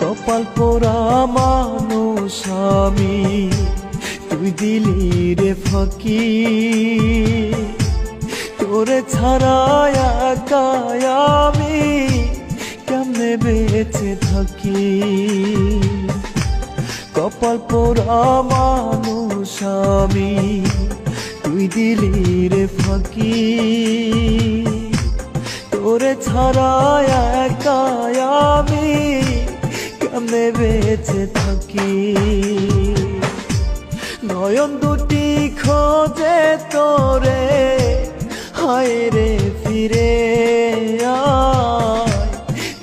কপাল পোড়া মানুষ আমি। তুই দিলি রে ফাঁকি তোরে ছাড়া একা আমি কেমনে বেঁচে থাকি? কপাল পোড়া মানুষ আমি। তুই দিলি রে ফাঁকি তোরে ছাড়া একা আমি কেমনে বেঁচে থাকি নয়ন দুটি খোঁজে তোরে হায় রে ফিরে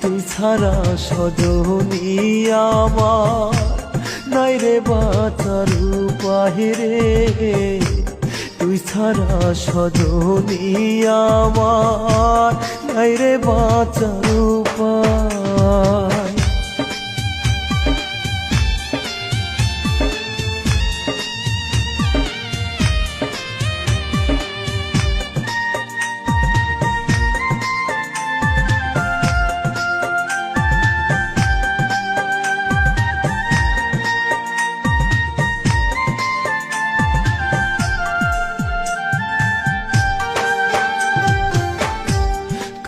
তুই ছাড়া সজনী আমার নাই রে বাঁচার বাহিরে তুই ছাড়া সজনী আমার নাই রে বাঁচার উপায়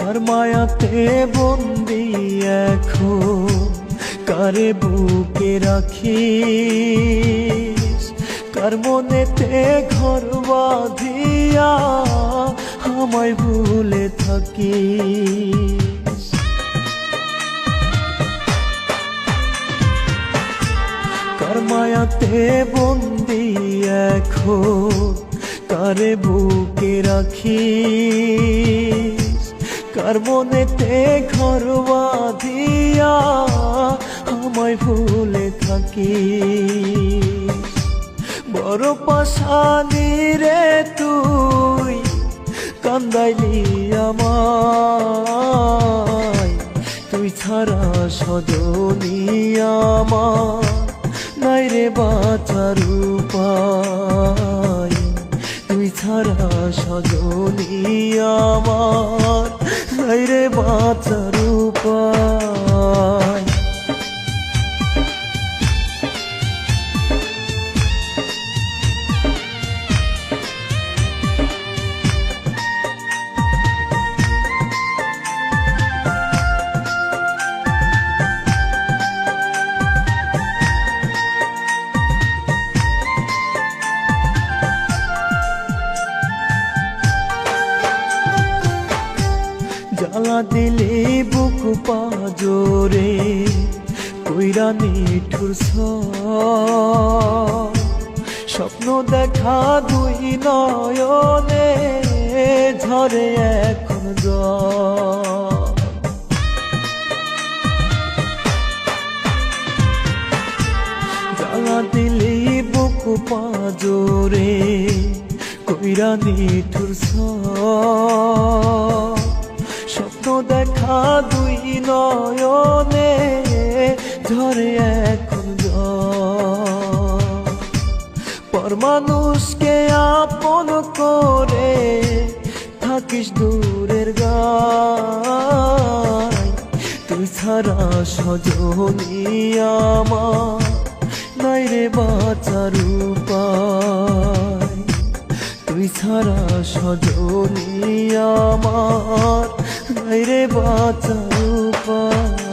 কার মায়াতে বন্দি এখন কারে বুকে রাখি কার মনেতে ঘর বাঁধিয়া আমায় ভুলে থাকি কার মায়াতে বন্দি এখন কারে বুকে রাখি কার মনেতে ঘর বাঁধিয়া আমায় ভুলে থাকি বড় পাশানি রে তুই, কান্দাইলি আমায়। তুই ছাড়া সজনী আমার, নাই রে বাঁচার উপায়। তুই ছাড়া সজনী আমার। নাই রে বাঁচার জ্বালা দিলে বুক পাজরে, কইরা নিঠুর স্বপ্ন দেখা দুই নয়নে, ঝরে এখন জল দিলে বুক পাজরে, কইরা নিঠুর স্বপ্ন দেখা দুই নয়নে ঝরে এখন জল। পর মানুষকে আপন করে থাকিস দূরের গায় তুই ছাড়া সজনী আমার নাই রে বাঁচার ছাড়া সজনী আমার। বাইরে বাঁচার উপায়